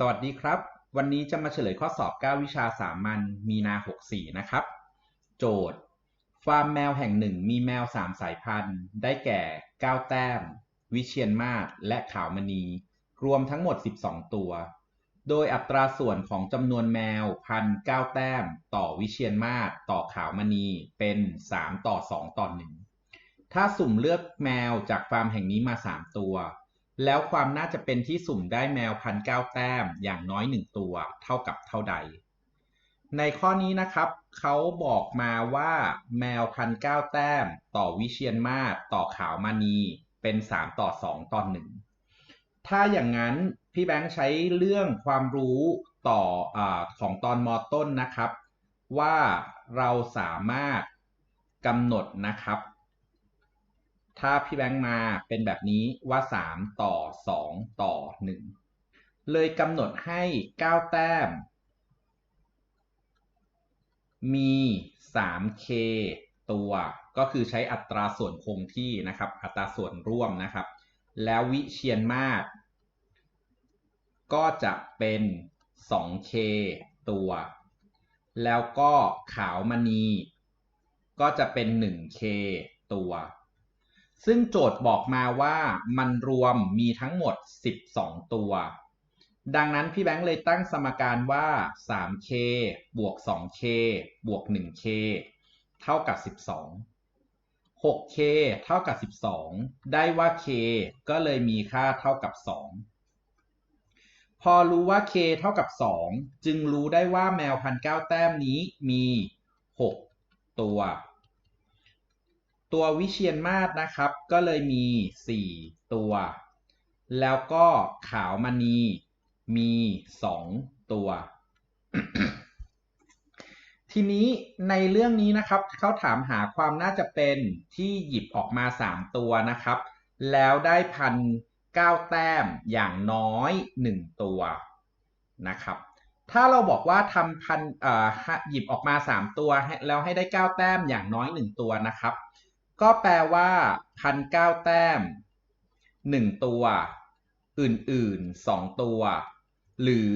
สวัสดีครับ วันนี้จะมาเฉลยข้อสอบ 9 วิชาสามัญมีนา 64 นะครับ โจทย์ ฟาร์มแมวแห่งหนึ่งมีแมว 3 สายพันธุ์ ได้แก่ 9 แต้ม วิเชียนมาศและขาวมณี รวมทั้งหมด 12 ตัว โดยอัตราส่วนของจำนวนแมวพัน9แต้ม ต่อวิเชียนมาศต่อขาวมณีเป็น 3 ต่อ 2 ต่อ 1 ถ้าสุ่มเลือกแมวจากฟาร์มแห่งนี้มา 3 ตัว แล้วความน่าจะเป็นที่สุ่มได้แมวพันเก้าแต้มอย่างน้อยหนึ่งตัวเท่ากับเท่าใด ในข้อนี้นะครับเขาบอกมาว่าแมวพันเก้าแต้ม ต่อวิเชียนมาศต่อขาวมณีเป็น3ต่อ2ต่อ1ถ้าอย่างนั้นพี่แบงค์ใช้เรื่องความรู้ต่ออของตอนมอต้นนะครับ ว่าเราสามารถกำหนดนะครับ ถ้าพี่แบงค์มาเป็นแบบนี้ว่า 3 ต่อ 2 ต่อ 1 เลยกำหนดให้ 9 แต้ม มี 3k ตัวก็คือใช้อัตราส่วนคงที่นะครับ อัตราส่วนร่วมนะครับ แล้ววิเชียนมาศก็จะเป็น 2k ตัว แล้วก็ขาวมณี ก็จะเป็น 1k ตัว ซึ่งโจทย์บอกมาว่ามันรวมมีทั้งหมด 12 ตัว ดังนั้นพี่แบงค์เลยตั้งสมการว่า 3k บวก 2k บวก 1k เท่ากับ 12 6k เท่ากับ 12 ได้ว่า k ก็เลยมีค่าเท่ากับ 2 พอรู้ว่า k เท่ากับ 2 จึงรู้ได้ว่าแมวพันเก้าแต้มนี้มี 6 ตัว ตัววิเชียนมาศนะครับ ก็เลยมี 4 ตัว แล้วก็ขาวมณีมี 2 ตัว ทีนี้ในเรื่องนี้นะครับเขาถามหาความน่าจะเป็นที่หยิบออกมา 3 ตัวนะครับ แล้วได้พันเก้าแต้มอย่างน้อย 1 ตัวนะครับถ้าเราบอกว่าทำพันหยิบออกมา 3 ตัว แล้วให้ได้ 9 แต้มอย่างน้อย 1 ตัวนะครับ ก็แปลว่าพันเก้าแต้ม1ตัว อื่นๆ2ตัว หรือ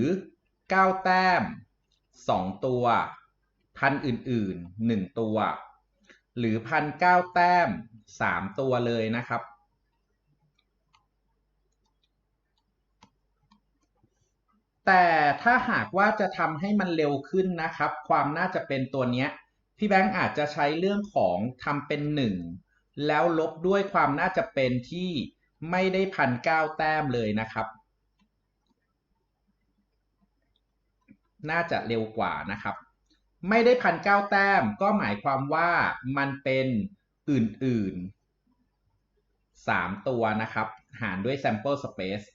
9แต้ม2ตัวพันอื่นๆ1ตัว หรือพันเก้าแต้ม3ตัวเลยนะครับ แต่ถ้าหากว่าจะทำให้มันเร็วขึ้นนะครับ ความน่าจะเป็นตัวเนี้ย พี่แบงค์อาจจะใช้เรื่องของทำเป็น1แล้วลบด้วยความน่าจะเป็นที่ไม่ได้พันเก้าแต้มเลยนะครับ น่าจะเร็วกว่านะครับ ไม่ได้พันเก้าแต้มก็หมายความว่ามันเป็นอื่นๆ 3 ตัวนะครับ หารด้วย sample space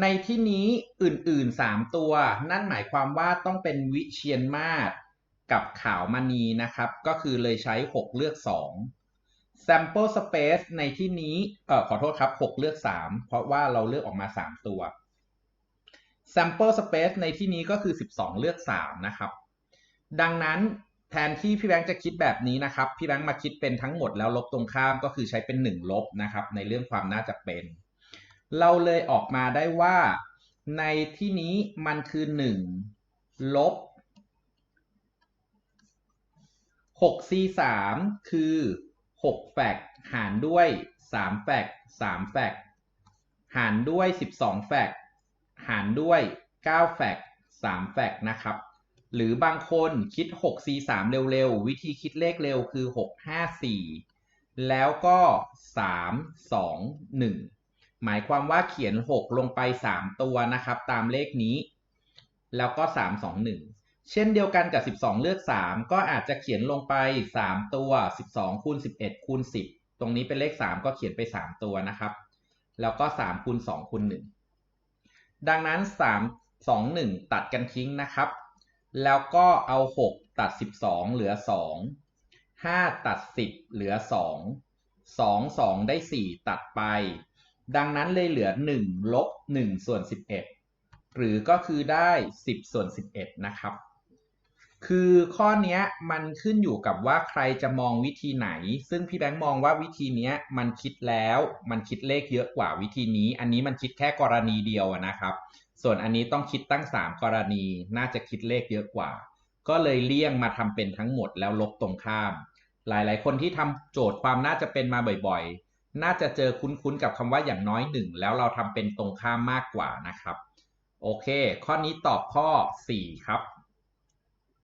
ในที่นี้อื่นๆ 3 ตัว นั่นหมายความว่าต้องเป็นวิเชียนมาศ กับขาวมณีนะครับ ก็คือเลยใช้ 6 เลือก 2 sample space ในที่นี้เอ่อขอโทษครับ 6 เลือก 3 เพราะว่าเราเลือกออกมา 3 ตัว sample space ในที่นี้ก็คือ 12 เลือก 3 นะครับ ดังนั้นแทนที่พี่แบงค์จะคิดแบบนี้นะครับ พี่แบงค์มาคิดเป็นทั้งหมดแล้วลบตรงข้ามก็คือใช้เป็น 1 ลบนะครับ ในเรื่องความน่าจะเป็น เราเลยออกมาได้ว่าในที่นี้มันคือ 1 ลบ 6c 3คือ 6 แฟกหารด้วย 3 แฟก3แฟกหารด้วย 12 แฟกหารด้วย 9 แฟก3แฟกนะครับ หรือบางคนคิด 6c 3เร็วๆ วิธีคิดเลขเร็วคือ 6 5 4 แล้วก็ 3 2 1 หมายความว่าเขียน 6 ลงไป 3 ตัวนะครับ ตามเลขนี้ แล้วก็ 3 2 1 เช่นเดียวกันกับ 12 เลือก 3 ก็อาจจะเขียนลงไป 3 ตัว 12คูณ11คูณ10 ตรงนี้เป็นเลข 3 ก็เขียนไป 3 ตัวนะครับ แล้วก็3คูณ2คูณ1ดังนั้น 3 2 1 ตัดกันทิ้งนะครับ แล้วก็เอา 6 ตัด 12 เหลือ 2 5 ตัด 10 เหลือ 2 2 2 ได้ 4 ตัดไป ดังนั้นเลยเหลือ 1 ลบ 1 ส่วน 11 หรือก็คือได้ 10 ส่วน 11 นะครับ คือข้อเนี้ยมันขึ้นอยู่กับว่าใครจะมองวิธีไหน ซึ่งพี่แบงค์มองว่าวิธีเนี้ยมันคิดแล้วมันคิดเลขเยอะกว่าวิธีนี้ อันนี้มันคิดแค่กรณีเดียวนะครับ ส่วนอันนี้ต้องคิดตั้ง 3 กรณี น่าจะคิดเลขเยอะกว่า ก็เลยเลี่ยงมาทำเป็นทั้งหมดแล้วลบตรงข้าม หลายๆ คนที่ทำโจทย์ความน่าจะเป็นมาบ่อยๆ น่าจะเจอคุ้นๆกับคำว่าอย่างน้อยหนึ่งแล้วเราทำเป็นตรงข้ามมากกว่านะครับ โอเค ข้อนี้ตอบข้อ 4 ครับ